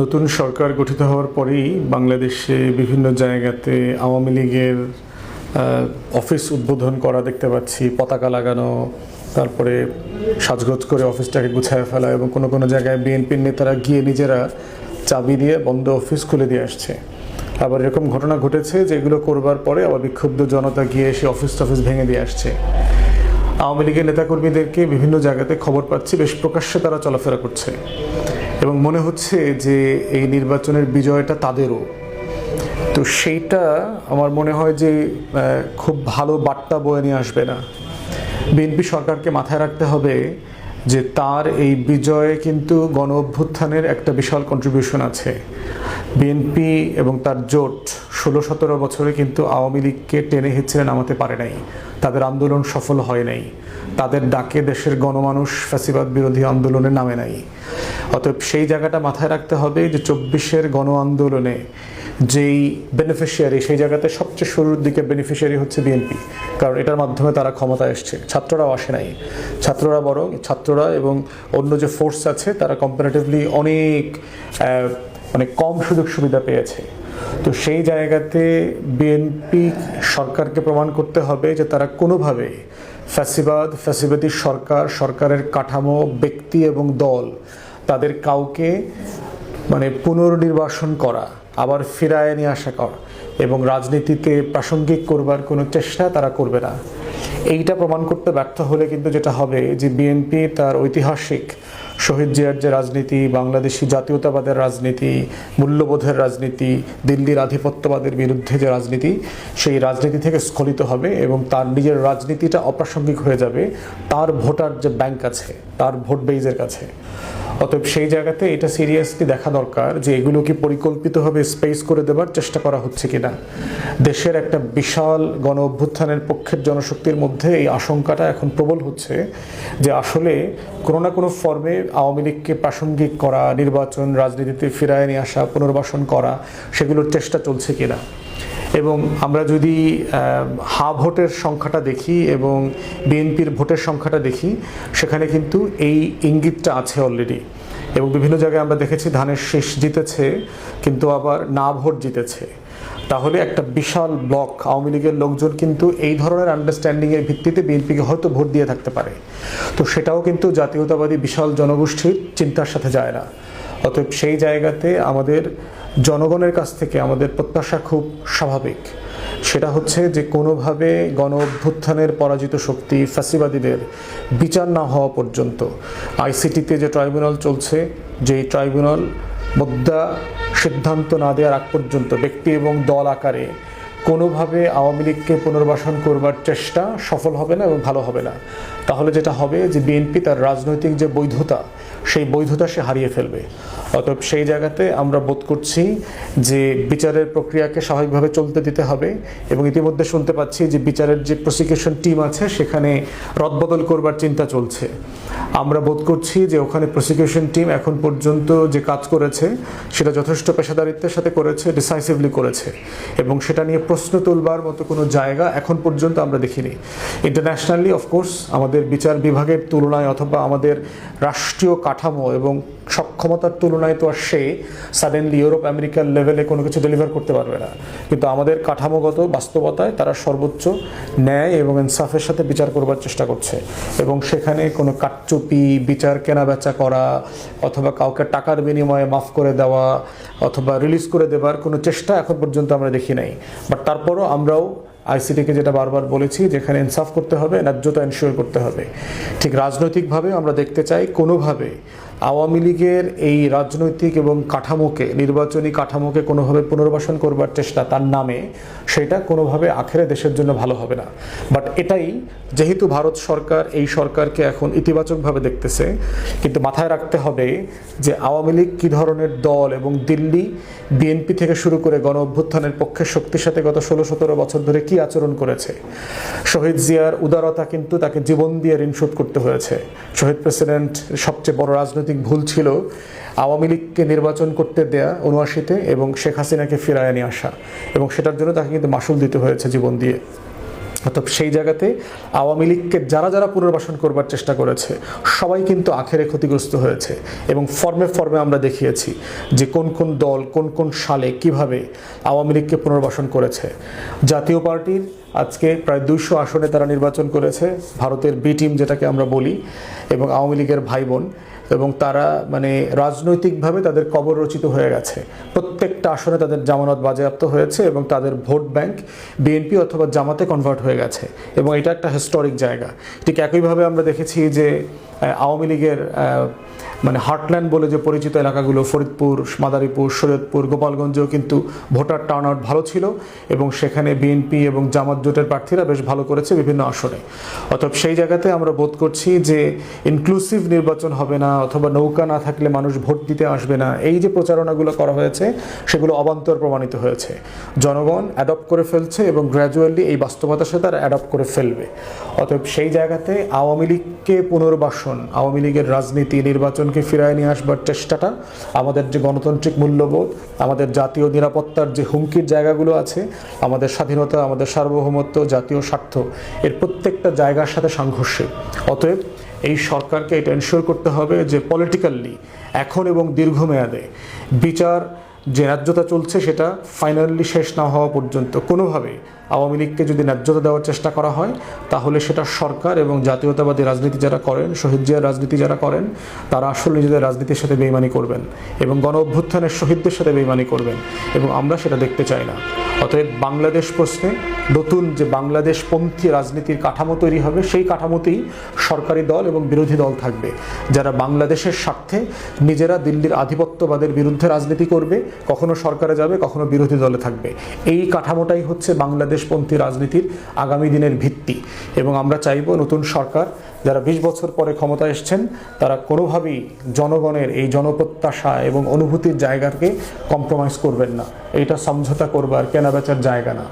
নতুন সরকার গঠিত হওয়ার পরেই বাংলাদেশে বিভিন্ন জায়গাতে আওয়ামী লীগের অফিস উদ্বোধন করা দেখতে পাচ্ছি, পতাকা লাগানো, তারপরে সাজগোজ করে অফিসটাকে গুছায় ফেলা এবং কোনো কোনো জায়গায় বিএনপির নেতারা গিয়ে নিজেরা চাবি দিয়ে বন্ধ অফিস খুলে দিয়ে আসছে। আবার এরকম ঘটনা ঘটেছে যে এগুলো করবার পরে আবার বিক্ষুব্ধ জনতা গিয়ে এসে অফিস টফিস ভেঙে দিয়ে আসছে। আওয়ামী লীগের নেতাকর্মীদেরকে বিভিন্ন জায়গাতে খবর পাচ্ছি, বেশ প্রকাশ্যে তারা চলাফেরা করছে। এবং মনে হচ্ছে যে এই নির্বাচনের বিজয়টা তাদেরও। তো সেইটা আমার মনে হয় যে খুব ভালো বার্তা বয়ে নিয়ে আসবে না। বিএনপি সরকারকে মাথায় রাখতে হবে যে তার এই বিজয়ে কিন্তু গণ অভ্যুত্থানের একটা বিশাল কন্ট্রিবিউশন আছে। বিএনপি এবং তার জোট ষোলো সতেরো বছরে কিন্তু আওয়ামী লীগকে টেনে হিচড়ে নামাতে পারে নাই। তাদের আন্দোলন সফল হয় নাই। তাদের ডাকে দেশের গণমানুষ ফ্যাসিবাদ বিরোধী আন্দোলনে নামে নাই। অতএব সেই জায়গাটা মাথায় রাখতে হবে যে চব্বিশের গণ আন্দোলনে যেই বেনিফিশিয়ারি সেই জায়গাতে সবচেয়ে শুরুর দিকে বেনিফিশিয়ারি হচ্ছে বিএনপি কারণ এটার মাধ্যমে তারা ক্ষমতায় এসছে। ছাত্ররাও আসে নাই। ছাত্ররা বরং, ছাত্ররা এবং অন্য যে ফোর্স আছে, তারা কম্পারেটিভলি অনেক মানে কম সুযোগ সুবিধা পেয়েছে। তো সেই জায়গাতে বিএনপি সরকারকে প্রমাণ করতে হবে যে তারা কোনোভাবে ফ্যাসিবাদ, ফ্যাসিবাদী সরকার, সরকারের কাঠামো, ব্যক্তি এবং দল তাদের কাউকে মানে পুনর্নির্বাসন করা, আবার ফিরায় নিয়ে আসা কর এবং রাজনীতিতে প্রাসঙ্গিক করবার কোনো চেষ্টা তারা করবে না। এইটা প্রমাণ করতে ব্যর্থ হলে কিন্তু যেটা হবে যে বিএনপি তার ঐতিহাসিক শহীদ জিয়ার যে রাজনীতি, বাংলাদেশি জাতীয়তাবাদের রাজনীতি, মূল্যবোধের রাজনীতি, দিল্লির আধিপত্যবাদের বিরুদ্ধে যে রাজনীতি, সেই রাজনীতি থেকে স্খলিত হবে এবং তার নিজের রাজনীতিটা অপ্রাসঙ্গিক হয়ে যাবে। তার ভোটার যে ব্যাংক আছে, তার ভোট বেইজের কাছে। অতএব সেই জায়গাতে এটা সিরিয়াসলি দেখা দরকার যে এগুলো কি পরিকল্পিতভাবে স্পেস করে দেবার চেষ্টা করা হচ্ছে কিনা। দেশের একটা বিশাল গণ অভ্যুত্থানের পক্ষের জনশক্তির মধ্যে এই আশঙ্কাটা এখন প্রবল হচ্ছে যে আসলে কোনো না কোনো ফর্মে আওয়ামী লীগকে প্রাসঙ্গিক করা, নির্বাচন, রাজনীতিতে ফিরায় নিয়ে আসা, পুনর্বাসন করা, সেগুলোর চেষ্টা চলছে কিনা। এবং আমরা যদি হা ভোটের সংখ্যাটা দেখি এবং বিএনপির ভোটের সংখ্যাটা দেখি, সেখানে কিন্তু এই ইঙ্গিতটা আছে অলরেডি এবং বিভিন্ন জায়গায় আমরা দেখেছি ধানের শেষ জিতেছে, কিন্তু আবার না ভোট জিতেছে। তাহলে একটা বিশাল ব্লক, আওয়ামী লীগের লোকজন কিন্তু এই ধরনের আন্ডারস্ট্যান্ডিংয়ের ভিত্তিতে বিএনপিকে হয়তো ভোট দিয়ে থাকতে পারে। তো সেটাও কিন্তু জাতীয়তাবাদী বিশাল জনগোষ্ঠীর চিন্তার সাথে যায় না। অতএব সেই জায়গাতে আমাদের জনগণের কাছ থেকে আমাদের প্রত্যাশা খুব স্বাভাবিক। সেটা হচ্ছে যে কোনোভাবে গণ অভ্যুত্থানের পরাজিত শক্তি ফ্যাসিবাদীদের বিচার না হওয়া পর্যন্ত। আইসিটিতে যে ট্রাইব্যুনাল চলছে, যেই ট্রাইব্যুনাল মুদ্রা সিদ্ধান্ত না দেওয়ার আগ পর্যন্ত ব্যক্তি এবং দল আকারে কোনোভাবে আওয়ামী লীগকে পুনর্বাসন করবার চেষ্টা সফল হবে না এবং ভালো হবে না। তাহলে যেটা হবে যে বিএনপি তার রাজনৈতিক যে বৈধতা সেই বৈধতা সে হারিয়ে ফেলবে। অতএব সেই জায়গাতে আমরা বোধ করছি যে বিচারের প্রক্রিয়াকে স্বাভাবিকভাবে চলতে দিতে হবে এবং ইতিমধ্যে শুনতে পাচ্ছি যে বিচারের যে প্রসিকিউশন টিম আছে, সেখানে রদবদল করবার চিন্তা চলছে। আমরা বোধ করছি যে ওখানে প্রসিকিউশন টিম এখন পর্যন্ত যে কাজ করেছে, সেটা যথেষ্ট পেশাদারিত্বের সাথে করেছে ডিসাইসিভলি করেছে। এবং সেটা নিয়ে প্রশ্ন তুলবার মতো কোনো জায়গা এখন পর্যন্ত আমরা দেখিনি। ইন্টারন্যাশনালি অফকোর্স আমাদের বিচার বিভাগের তুলনায় অথবা আমাদের রাষ্ট্রীয় কাঠামো এবং সক্ষমতার তুলনায় তো আর সে সাডেনলি ইউরোপ আমেরিকার লেভেলে কোনো কিছু ডেলিভার করতে পারবে না। কিন্তু আমাদের কাঠামোগত বাস্তবতায় তারা সর্বোচ্চ ন্যায় এবং ইনসাফের সাথে বিচার করবার চেষ্টা করছে। এবং সেখানে কোনো কাটচুপি বিচার কেনাবেচা করা, অথবা কাউকে টাকার বিনিময়ে মাফ করে দেওয়া, অথবা রিলিজ করে দেবার কোনো চেষ্টা এখন পর্যন্ত আমরা দেখি নাই। বাট তারপরও আমরাও আইসিটিকে যেটা বারবার বলেছি, যেখানে ইনসাফ করতে হবে, ন্যায্যতা এনশিওর করতে হবে। ঠিক রাজনৈতিকভাবে আমরা দেখতে চাই, কোনোভাবে আওয়ামী লীগের এই রাজনৈতিক এবং কাঠামোকে, নির্বাচনী কাঠামোকে কোনোভাবে পুনর্বাসন করবার চেষ্টা তার নামে, সেটা কোনোভাবে আখেরে দেশের জন্য ভালো হবে না। বাট এটাই, যেহেতু ভারত সরকার এই সরকারকে এখন ইতিবাচকভাবে দেখতেছে, কিন্তু মাথায় রাখতে হবে যে আওয়ামী লীগ কী ধরনের দল এবং দিল্লি বিএনপি থেকে শুরু করে গণ অভ্যুত্থানের পক্ষে শক্তির সাথে গত ষোলো সতেরো বছর ধরে কি আচরণ করেছে? শহীদ জিয়ার উদারতা কিন্তু তাকে জীবন দিয়ে ঋণ শোধ করতে হয়েছে। শহীদ প্রেসিডেন্ট সবচেয়ে বড় রাজনৈতিক ভুল ছিল, আওয়ামী লীগকে নির্বাচন করতে দেয়া উনআশিতে এবং শেখ হাসিনাকে ফিরায় নিয়ে আসা। এবং সেটার জন্য তাকে কিন্তু মাসুল দিতে হয়েছে জীবন দিয়ে। অর্থাৎ সেই জায়গাতে আওয়ামী লীগকে যারা যারা পুনর্বাসন করবার চেষ্টা করেছে, সবাই কিন্তু আখেরে ক্ষতিগ্রস্ত হয়েছে। এবং ফর্মে ফর্মে আমরা দেখিয়েছি যে কোন কোন দল, কোন কোন সালে কীভাবে আওয়ামী লীগকে পুনর্বাসন করেছে। জাতীয় পার্টির আজকে প্রায় দুইশো আসনে তারা নির্বাচন করেছে, ভারতের বি টিম যেটাকে আমরা বলি, এবং আওয়ামী লীগের ভাই বোন। এবং তারা মানে রাজনৈতিকভাবে তাদের কবর রচিত হয়ে গেছে। প্রত্যেকটা আসনে তাদের জামানত বাজেয়াপ্ত হয়েছে এবং তাদের ভোট ব্যাংক, বিএনপি অথবা জামাতে কনভার্ট হয়ে গেছে। এবং এটা একটা হিস্টোরিক জায়গা। ঠিক একইভাবে আমরা দেখেছি যে আওয়ামী লীগের মানে হার্টল্যান্ড বলে যে পরিচিত এলাকাগুলো, ফরিদপুর, মাদারীপুর শরীয়তপুর গোপালগঞ্জেও কিন্তু ভোটার টার্ন আউট ভালো ছিল এবং সেখানে বিএনপি এবং জামাত জোটের প্রার্থীরা বেশ ভালো করেছে বিভিন্ন আসনে। অতএব সেই জায়গাতে আমরা বোধ করছি যে ইনক্লুসিভ নির্বাচন হবে না অথবা নৌকা না থাকলে মানুষ ভোট দিতে আসবে না। এই যে প্রচারণাগুলো করা হয়েছে, সেগুলো অবান্তর প্রমাণিত হয়েছে। জনগণ অ্যাডপ্ট করে ফেলছে এবং গ্র্যাজুয়ালি এই বাস্তবতার সাথে তারা অ্যাডপ্ট করে ফেলবে। অতএব সেই জায়গাতে আওয়ামী লীগকে পুনর্বাসন, আওয়ামী লীগের রাজনীতি নির্বাচনকে ফিরায় নিয়ে আসবার চেষ্টাটা আমাদের যে গণতান্ত্রিক মূল্যবোধ, আমাদের জাতীয় নিরাপত্তার যে হুমকির জায়গাগুলো আছে, আমাদের স্বাধীনতা, আমাদের সার্বভৌমত্ব, জাতীয় স্বার্থ, এর প্রত্যেকটা জায়গার সাথে সংঘর্ষে অতএব এই সরকারকে এটা এনশিওর করতে হবে যে পলিটিক্যালি এখন এবং দীর্ঘমেয়াদে বিচার যে ন্যায্যতা চলছে সেটা ফাইনালি শেষ না হওয়া পর্যন্ত কোনোভাবে আওয়ামী লীগকে যদি ন্যায্যতা দেওয়ার চেষ্টা করা হয়, তাহলে সেটা সরকার এবং জাতীয়তাবাদী রাজনীতি যারা করেন, শহীদ জিয়ার রাজনীতি যারা করেন, তারা আসলে নিজেদের রাজনীতির সাথে বেইমানি করবেন এবং গণ অভ্যুত্থানের শহীদদের সাথে বেইমানি করবেন এবং আমরা সেটা দেখতে চাই না। অতএব বাংলাদেশ প্রশ্নে নতুন যে বাংলাদেশ বাংলাদেশপন্থী রাজনীতির কাঠামো তৈরি হবে, সেই কাঠামোতেই সরকারি দল এবং বিরোধী দল থাকবে। যারা বাংলাদেশের স্বার্থে নিজেরা দিল্লির আধিপত্যবাদের বিরুদ্ধে রাজনীতি করবে, কখনো সরকারে যাবে, কখনো বিরোধী দলে থাকবে। এই কাঠামোটাই হচ্ছে বাংলাদেশপন্থী রাজনীতির আগামী দিনের ভিত্তি। এবং আমরা চাইব নতুন সরকার, যারা বিশ বছর পরে ক্ষমতা এসছেন, তারা কোনোভাবেই জনগণের এই জনপ্রত্যাশা এবং অনুভূতির জায়গাকে কম্প্রোমাইজ করবেন না। এটা সমঝোতা করবার কেনাবেচার জায়গা না।